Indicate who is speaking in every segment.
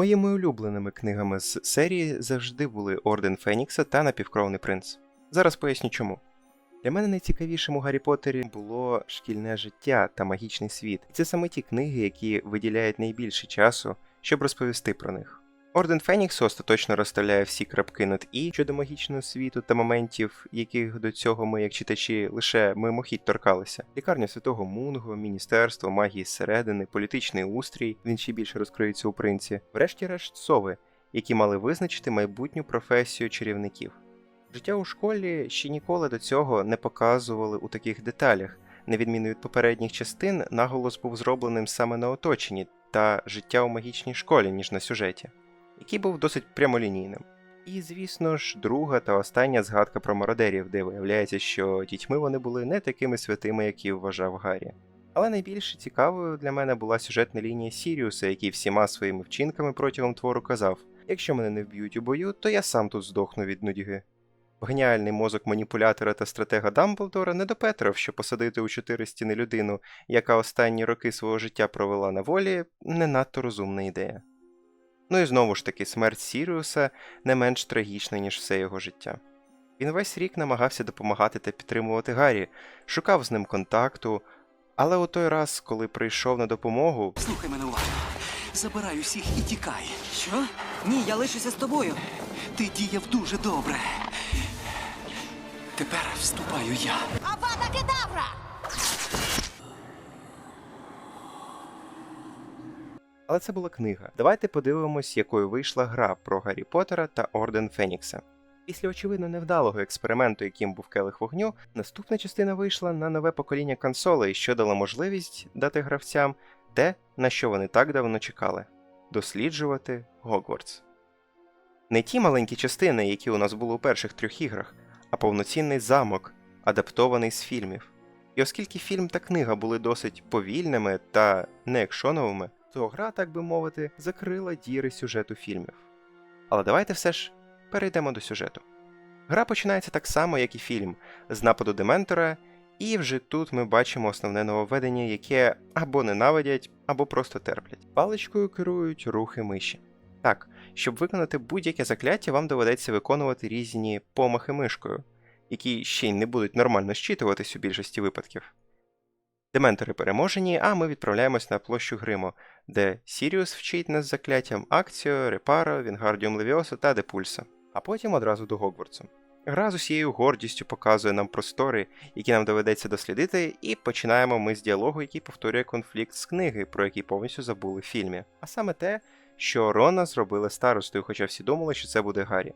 Speaker 1: Моїми улюбленими книгами з серії завжди були Орден Фенікса та Напівкровний принц. Зараз поясню чому. Для мене найцікавішим у Гаррі Поттері було шкільне життя та магічний світ. І це саме ті книги, які виділяють найбільше часу, щоб розповісти про них. Орден Феніксу остаточно розставляє всі крапки над і щодо магічного світу та моментів, яких до цього ми, як читачі, лише мимохідь торкалися. Лікарня святого Мунго, міністерство магії зсередини, політичний устрій, він ще більше розкриється у принці, врешті-решт сови, які мали визначити майбутню професію чарівників. Життя у школі ще ніколи до цього не показували у таких деталях. На відміну від попередніх частин, наголос був зробленим саме на оточенні та життя у магічній школі, ніж на сюжеті який був досить прямолінійним. І, звісно ж, друга та остання згадка про мародерів, де виявляється, що дітьми вони були не такими святими, які вважав Гаррі. Але найбільш цікавою для мене була сюжетна лінія Сіріуса, який всіма своїми вчинками протягом твору казав: якщо мене не вб'ють у бою, то я сам тут здохну від нудьги. Геніальний мозок маніпулятора та стратега Дамблдора не допетрав, що посадити у чотири стіни людину, яка останні роки свого життя провела на волі, не надто розумна ідея. Ну і знову ж таки, смерть Сіріуса не менш трагічна, ніж все його життя. Він весь рік намагався допомагати та підтримувати Гаррі, шукав з ним контакту, але у той раз, коли прийшов на допомогу,
Speaker 2: Слухай мене уважно. Забирай усіх і тікай.
Speaker 3: Що? Ні, я лишуся з тобою.
Speaker 2: Ти діяв дуже добре. Тепер вступаю я.
Speaker 4: Авада кедавра!
Speaker 1: Але це була книга. Давайте подивимось, якою вийшла гра про Гаррі Поттера та Орден Фенікса. Після очевидно невдалого експерименту, яким був келих вогню, наступна частина вийшла на нове покоління консолей, що дало можливість дати гравцям те, на що вони так давно чекали досліджувати Гогвартс. Не ті маленькі частини, які у нас були у перших трьох іграх, а повноцінний замок, адаптований з фільмів. І оскільки фільм та книга були досить повільними та не екшоновими, то гра, так би мовити, закрила діри сюжету фільмів. Але давайте все ж перейдемо до сюжету. Гра починається так само, як і фільм, з нападу Дементора, і вже тут ми бачимо основне нововведення, яке або ненавидять, або просто терплять. Паличкою керують рухи миші. Так, щоб виконати будь-яке закляття, вам доведеться виконувати різні помахи мишкою, які ще й не будуть нормально щитуватись у більшості випадків. Дементори переможені, а ми відправляємось на площу Гриму, де Сіріус вчить нас закляттям Акціо, Репаро, Вінгардіум Левіосу та Депульса, а потім одразу до Гогвартсу. Гра з усією гордістю показує нам простори, які нам доведеться дослідити, і починаємо ми з діалогу, який повторює конфлікт з книги, про який повністю забули в фільмі. А саме те, що Рона зробили старостою, хоча всі думали, що це буде Гаррі.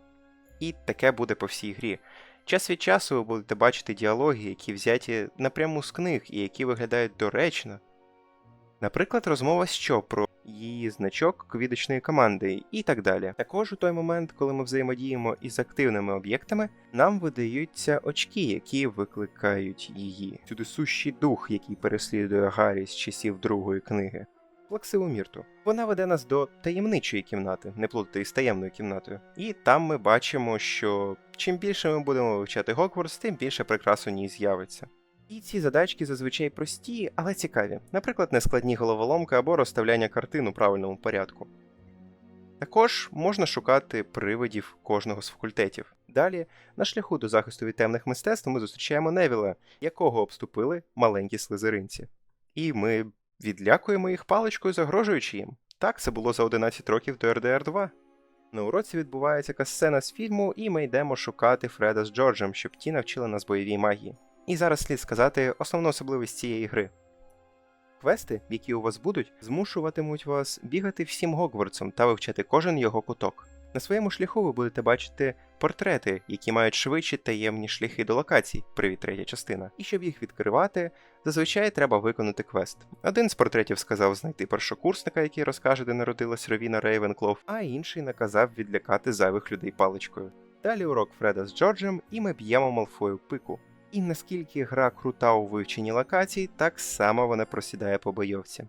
Speaker 1: І таке буде по всій грі. Час від часу ви будете бачити діалоги, які взяті напряму з книг і які виглядають доречно. Наприклад, розмова що про її значок квідочної команди і так далі. Також у той момент, коли ми взаємодіємо із активними об'єктами, нам видаються очки, які викликають її. Сюди сущий дух, який переслідує Гаррі з часів другої книги. Плаксиву Мірту. Вона веде нас до таємничої кімнати, не плутати із таємною кімнатою. І там ми бачимо, що чим більше ми будемо вивчати Гогвартс, тим більше прикрас у ній з'явиться. І ці задачки зазвичай прості, але цікаві, наприклад, нескладні головоломки або розставляння картин у правильному порядку. Також можна шукати привидів кожного з факультетів. Далі, на шляху до захисту від темних мистецтв, ми зустрічаємо Невіла, якого обступили маленькі слизеринці. І ми відлякуємо їх паличкою, загрожуючи їм. Так, це було за 11 років до РДР 2. На уроці відбувається якась сцена з фільму, і ми йдемо шукати Фреда з Джорджем, щоб ті навчили нас бойовій магії. І зараз слід сказати основну особливість цієї гри. Квести, які у вас будуть, змушуватимуть вас бігати всім Гогвартсом та вивчати кожен його куток. На своєму шляху ви будете бачити портрети, які мають швидші таємні шляхи до локацій, привіт третя частина. І щоб їх відкривати, зазвичай треба виконати квест. Один з портретів сказав знайти першокурсника, який розкаже, де народилась Ровіна Рейвенклов, а інший наказав відлякати зайвих людей паличкою. Далі урок Фреда з Джорджем, і ми б'ємо Малфою пику. І наскільки гра крута у вивченні локацій, так само вона просідає по бойовці.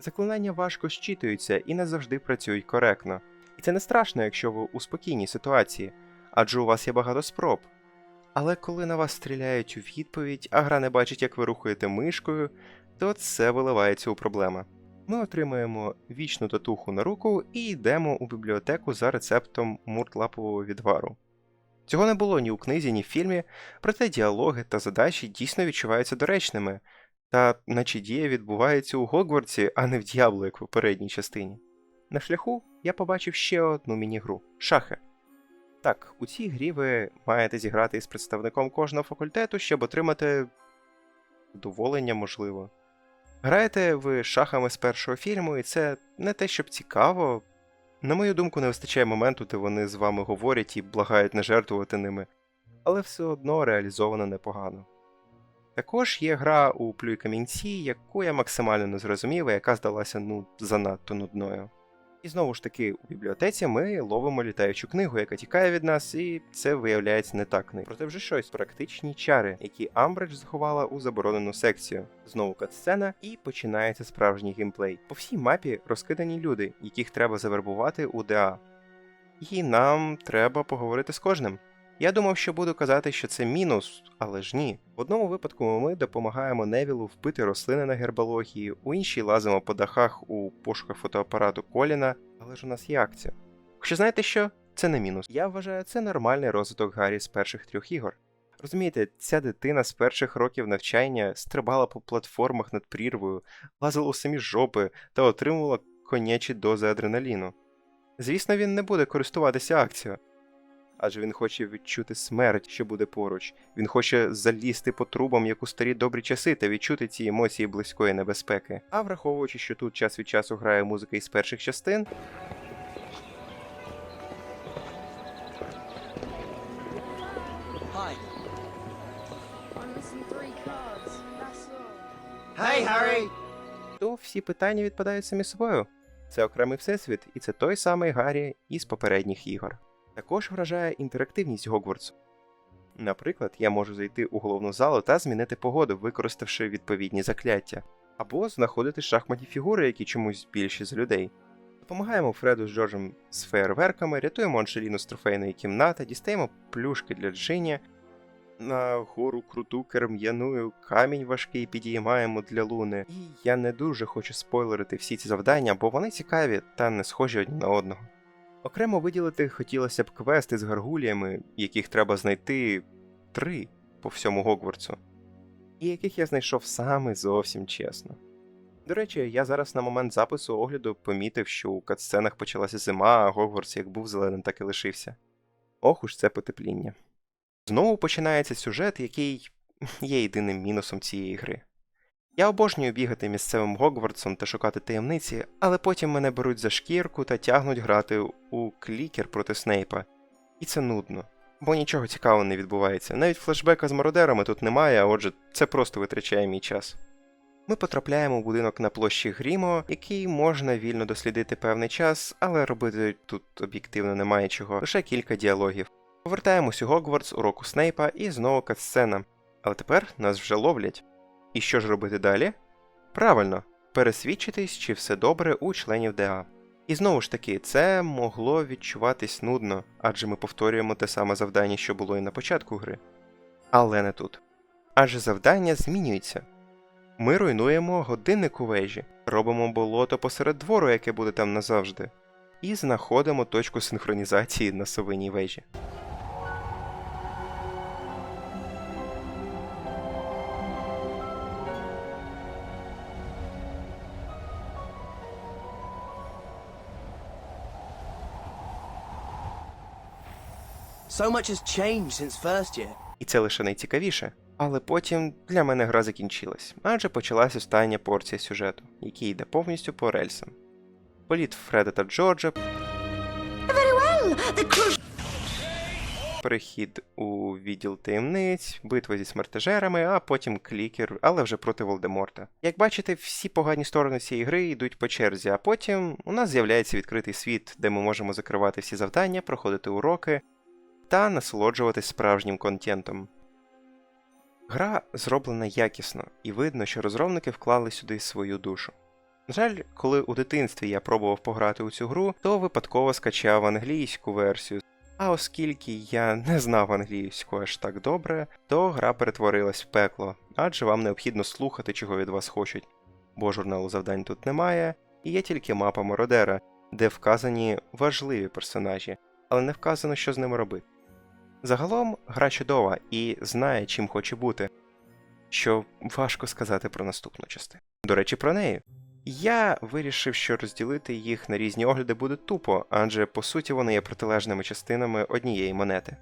Speaker 1: Заклинання важко щитуються і не завжди працюють коректно. І це не страшно, якщо ви у спокійній ситуації, адже у вас є багато спроб. Але коли на вас стріляють у відповідь, а гра не бачить, як ви рухаєте мишкою, то це виливається у проблеми. Ми отримуємо вічну татуху на руку і йдемо у бібліотеку за рецептом муртлапового відвару. Цього не було ні у книзі, ні в фільмі, проте діалоги та задачі дійсно відчуваються доречними, та наче дія відбувається у Гогвартсі, а не в Діабло, як в попередній частині. На шляху я побачив ще одну міні-гру шахи. Так, у цій грі ви маєте зіграти із представником кожного факультету, щоб отримати задоволення, можливо. Граєте ви шахами з першого фільму, і це не те, щоб цікаво. На мою думку, не вистачає моменту, де вони з вами говорять і благають не жертвувати ними, але все одно реалізовано непогано. Також є гра у Плюй камінці, яку я максимально не зрозумів, і яка здалася ну занадто нудною. І знову ж таки, у бібліотеці ми ловимо літаючу книгу, яка тікає від нас, і це виявляється не та книга. Проте вже щось практичні чари, які Амбридж заховала у заборонену секцію. Знову катсцена, і починається справжній геймплей. По всій мапі розкидані люди, яких треба завербувати у ДА. І нам треба поговорити з кожним. Я думав, що буду казати, що це мінус, але ж ні. В одному випадку ми допомагаємо Невілу вбити рослини на гербології, у іншій лазимо по дахах у пошуках фотоапарату Коліна, але ж у нас є акція. Хоча знаєте що? Це не мінус. Я вважаю, це нормальний розвиток Гаррі з перших трьох ігор. Розумієте, ця дитина з перших років навчання стрибала по платформах над прірвою, лазила у самі жопи та отримувала конячі дози адреналіну. Звісно, він не буде користуватися акцією, адже він хоче відчути смерть, що буде поруч. Він хоче залізти по трубам, як у старі добрі часи, та відчути ці емоції близької небезпеки. А враховуючи, що тут час від часу грає музика із перших частин.
Speaker 3: Hey, Harry!
Speaker 1: то всі питання відпадають самі собою. Це окремий всесвіт, і це той самий Гаррі із попередніх ігор. Також вражає інтерактивність Гогвартсу. Наприклад, я можу зайти у головну залу та змінити погоду, використавши відповідні закляття, або знаходити шахматні фігури, які чомусь більші за людей. Допомагаємо Фреду з Джорджем з фейерверками, рятуємо Анжеліну з трофейної кімнати, дістаємо плюшки для Джині, на гору круту керм'яную, камінь важкий підіймаємо для луни. І я не дуже хочу спойлерити всі ці завдання, бо вони цікаві та не схожі одні на одного. Окремо виділити хотілося б квести з гаргуліями, яких треба знайти три по всьому Гогвартсу, і яких я знайшов саме зовсім чесно. До речі, я зараз на момент запису огляду помітив, що у катсценах почалася зима, а Гогвартс як був зеленим, так і лишився. Ох уж це потепління. Знову починається сюжет, який є єдиним мінусом цієї гри. Я обожнюю бігати місцевим Гогвартсом та шукати таємниці, але потім мене беруть за шкірку та тягнуть грати у клікер проти Снейпа. І це нудно, бо нічого цікавого не відбувається. Навіть флешбека з мародерами тут немає, а отже, це просто витрачає мій час. Ми потрапляємо у будинок на площі Грімо, який можна вільно дослідити певний час, але робити тут об'єктивно немає чого, лише кілька діалогів. Повертаємось у Гогвартс, уроку Снейпа і знову катсцена. Але тепер нас вже ловлять. І що ж робити далі? Правильно, пересвідчитись, чи все добре у членів ДА. І знову ж таки, це могло відчуватись нудно, адже ми повторюємо те саме завдання, що було і на початку гри. Але не тут. Адже завдання змінюється. Ми руйнуємо годинник у вежі, робимо болото посеред двору, яке буде там назавжди, і знаходимо точку синхронізації на совиній вежі.
Speaker 3: So much has changed since first year.
Speaker 1: І це лише найцікавіше. Але потім для мене гра закінчилась, адже почалась остання порція сюжету, який йде повністю по рельсам. Політ Фреда та Джорджа, перехід у відділ таємниць, битва зі смертежерами, а потім клікер, але вже проти Волдеморта. Як бачите, всі погані сторони цієї гри йдуть по черзі, а потім у нас з'являється відкритий світ, де ми можемо закривати всі завдання, проходити уроки та насолоджуватись справжнім контентом. Гра зроблена якісно, і видно, що розробники вклали сюди свою душу. На жаль, коли у дитинстві я пробував пограти у цю гру, то випадково скачав англійську версію. А оскільки я не знав англійську аж так добре, то гра перетворилась в пекло, адже вам необхідно слухати, чого від вас хочуть. бо журналу завдань тут немає, і є тільки мапа Мародера, де вказані важливі персонажі, але не вказано, що з ними робити. Загалом гра чудова і знає, чим хоче бути, що важко сказати про наступну частину. До речі, про неї. Я вирішив, що розділити їх на різні огляди буде тупо, адже по суті вони є протилежними частинами однієї монети.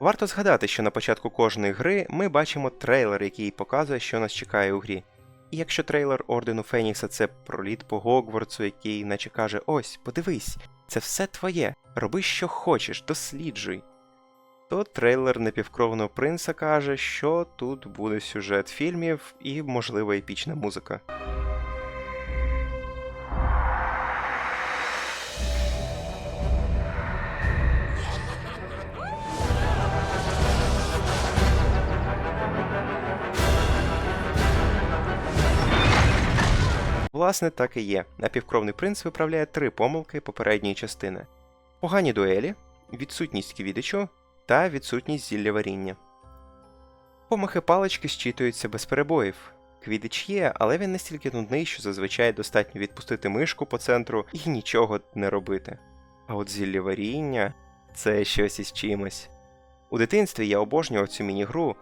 Speaker 1: Варто згадати, що на початку кожної гри ми бачимо трейлер, який показує, що нас чекає у грі. І якщо трейлер Ордену Фенікса це проліт по Гогвартсу, який наче каже: ось, подивись, це все твоє, роби що хочеш, досліджуй. То трейлер непівкровного принца каже, що тут буде сюжет фільмів і, можливо, епічна музика. Власне, так і є. Напівкровний принц виправляє три помилки попередньої частини: погані дуелі, відсутність квідичу та відсутність зілля варіння. Помахи палички зчитуються без перебоїв. Квідич є, але він настільки нудний, що зазвичай достатньо відпустити мишку по центру і нічого не робити. А от зілля варіння це щось із чимось. У дитинстві я обожнював цю міні-гру,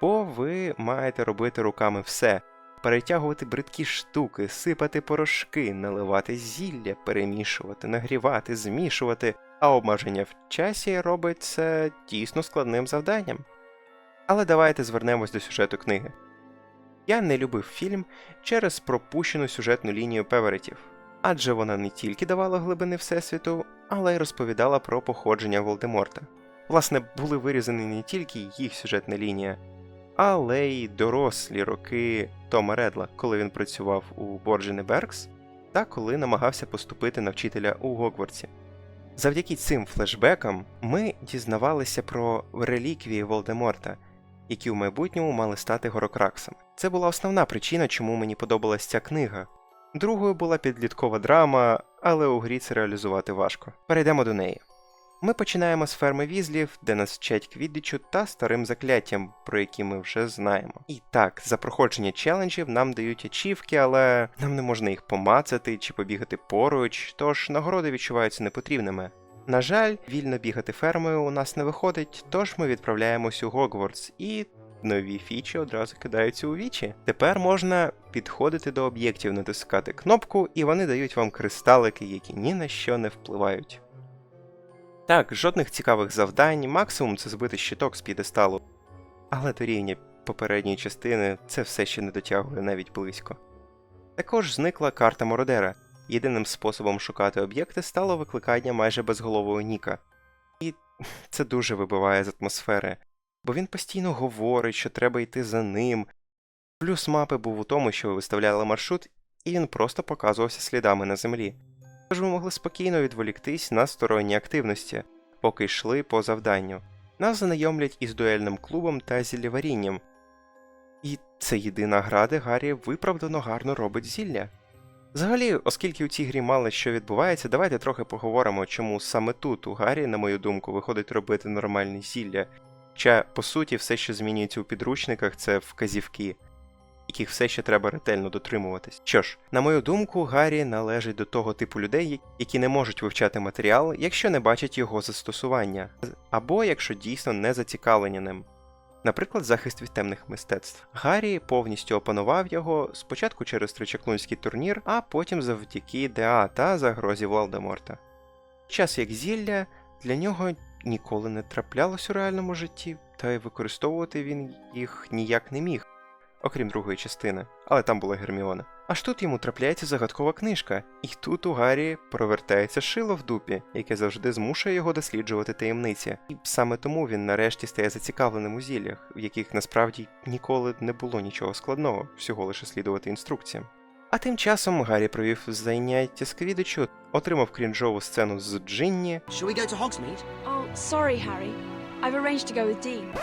Speaker 1: бо ви маєте робити руками все, перетягувати бридкі штуки, сипати порошки, наливати зілля, перемішувати, нагрівати, змішувати, а обмеження в часі робить це дійсно складним завданням. Але давайте звернемось до сюжету книги. Я не любив фільм через пропущену сюжетну лінію Певеретів, адже вона не тільки давала глибини Всесвіту, але й розповідала про походження Волдеморта. Власне, були вирізані не тільки їх сюжетна лінія, але й дорослі роки Тома Редла, коли він працював у Борджені Бергс, та коли намагався поступити на вчителя у Гогвартсі. Завдяки цим флешбекам ми дізнавалися про реліквії Волдеморта, які в майбутньому мали стати горокраксами. Це була основна причина, чому мені подобалась ця книга. Другою була підліткова драма, але у грі це реалізувати важко. Перейдемо до неї. Ми починаємо з ферми візлів, де нас вчать квіддичу та старим закляттям, про які ми вже знаємо. І так, за проходження челенджів нам дають ачівки, але нам не можна їх помацати чи побігати поруч, тож нагороди відчуваються непотрібними. На жаль, вільно бігати фермою у нас не виходить, тож ми відправляємось у Гогвартс і. Нові фічі одразу кидаються у вічі. Тепер можна підходити до об'єктів, натискати кнопку, і вони дають вам кристалики, які ні на що не впливають. Так, жодних цікавих завдань, максимум це збити щиток з п'єдесталу. Але до рівня попередньої частини це все ще не дотягує навіть близько. Також зникла карта Мородера. Єдиним способом шукати об'єкти стало викликання майже безголового Ніка. І це дуже вибиває з атмосфери, бо він постійно говорить, що треба йти за ним. Плюс мапи був у тому, що ви виставляли маршрут, і він просто показувався слідами на землі. Тож ви могли спокійно відволіктись на сторонні активності, поки йшли по завданню. Нас знайомлять із дуельним клубом та зіллєварінням. І це єдина гра, де Гаррі виправдано гарно робить зілля. Взагалі, оскільки у цій грі мало що відбувається, давайте трохи поговоримо, чому саме тут у Гаррі, на мою думку, виходить робити нормальне зілля. Хоча, по суті, все, що змінюється у підручниках, це вказівки, яких все ще треба ретельно дотримуватись. Що ж, на мою думку, Гаррі належить до того типу людей, які не можуть вивчати матеріал, якщо не бачать його застосування, або якщо дійсно не зацікавлені ним. Наприклад, захист від темних мистецтв. Гаррі повністю опанував його спочатку через тричаклунський турнір, а потім завдяки ДА та загрозі Волдеморта. Час як зілля для нього ніколи не траплялось у реальному житті, та й використовувати він їх ніяк не міг, окрім другої частини, але там була Герміона. Аж тут йому трапляється загадкова книжка, і тут у Гаррі провертається шило в дупі, яке завжди змушує його досліджувати таємниці. І саме тому він нарешті стає зацікавленим у зіллях, в яких насправді ніколи не було нічого складного, всього лише слідувати інструкціям. А тим часом Гаррі провів заняття з квідичу, отримав крінжову сцену з Джинні.
Speaker 4: Oh, sorry, Harry. I've arranged to go with Dean.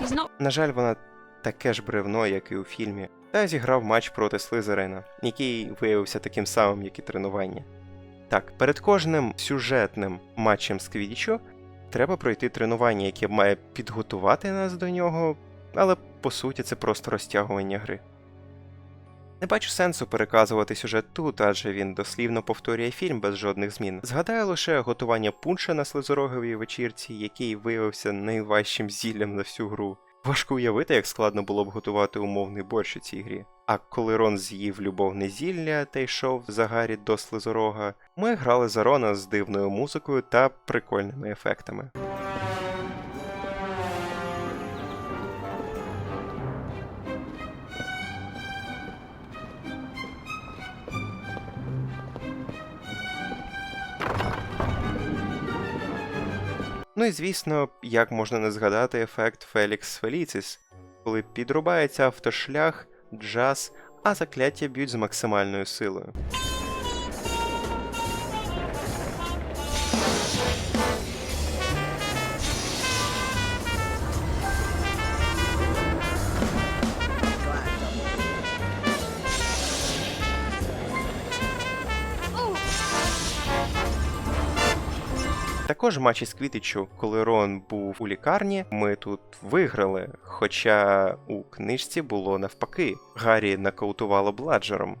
Speaker 4: He's not
Speaker 1: На жаль, вона таке ж бревно, як і у фільмі, та зіграв матч проти Слизерина, який виявився таким самим, як і тренування. Так, перед кожним сюжетним матчем з Квідічу треба пройти тренування, яке має підготувати нас до нього, але по суті це просто розтягування гри. Не бачу сенсу переказувати сюжет тут, адже він дослівно повторює фільм без жодних змін. Згадаю лише готування пунша на слизороговій вечірці, який виявився найважчим зіллям на всю гру. Важко уявити, як складно було б готувати умовний борщ у цій грі. А коли Рон з'їв любовне зілля та йшов за Гаррі до слизорога, ми грали за Рона з дивною музикою та прикольними ефектами. Ну і звісно, як можна не згадати ефект Фелікс Феліціс, коли підрубається автошлях, джаз, а закляття б'ють з максимальною силою. Також матч із Квітичу, коли Рон був у лікарні, ми тут виграли. Хоча у книжці було навпаки, Гаррі нокаутувало бладжером.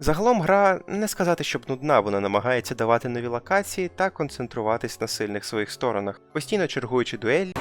Speaker 1: Загалом гра не сказати, щоб нудна, вона намагається давати нові локації та концентруватись на сильних своїх сторонах, постійно чергуючи дуель.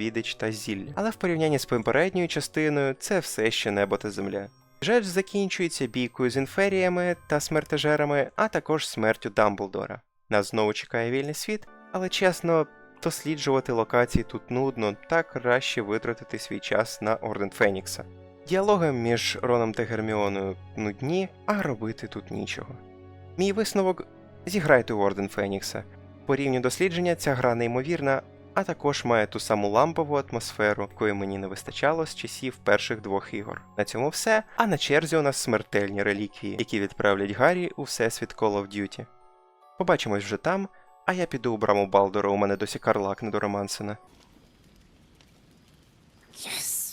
Speaker 1: Відич та зілля. Але в порівнянні з попередньою частиною це все ще небо та земля. Сюжет ж закінчується бійкою з інферіями та смертежерами, а також смертю Дамблдора. Нас знову чекає вільний світ, але чесно, досліджувати локації тут нудно, та краще витратити свій час на Орден Фенікса. Діалоги між Роном та Герміоною нудні, а робити тут нічого. Мій висновок зіграйте у Орден Фенікса. По рівню дослідження ця гра неймовірна, а також має ту саму лампову атмосферу, якої мені не вистачало з часів перших двох ігор. На цьому все. А на черзі у нас смертельні реліквії, які відправлять Гаррі у всесвіт Call of Duty. Побачимось вже там, а я піду у браму Балдора, у мене досі карлак не до Романсена.